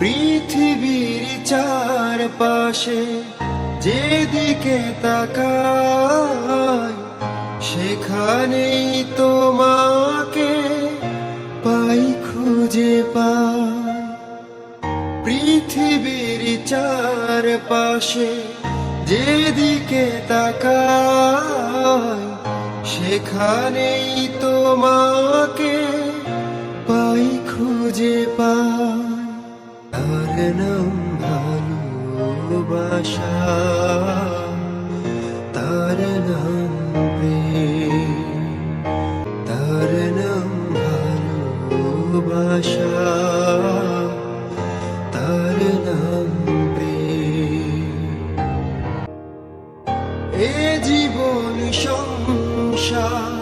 পৃথিবীর চারপাশে যেদিকে তাকাই, সেখানেই তোমাকে পাই খুঁজে পাই। পৃথিবীর চার পাশে যেদিকে তাকাই, সেখানেই তোমাকে তার ভালোবাসা তার নাম তার নাম ভালোবাসা তার নাম এ জীবন সংসার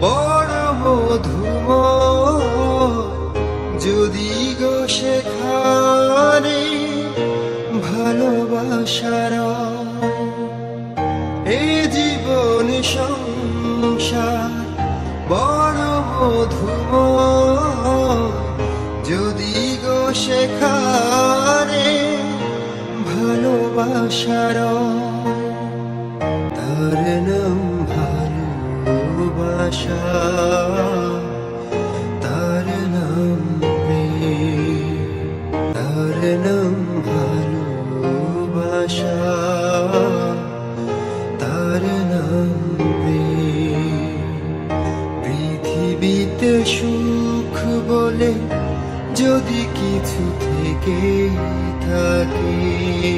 বড় মধুময়, যদি গো সেখানে ভালোবাসার এ জীবন সংসার বড় মধুময় যদি গো সেখানে ভালোবাসার, তার নাম ভালোবাসা। তার নাম তার নাম যদি কিছু থেকে থাকে।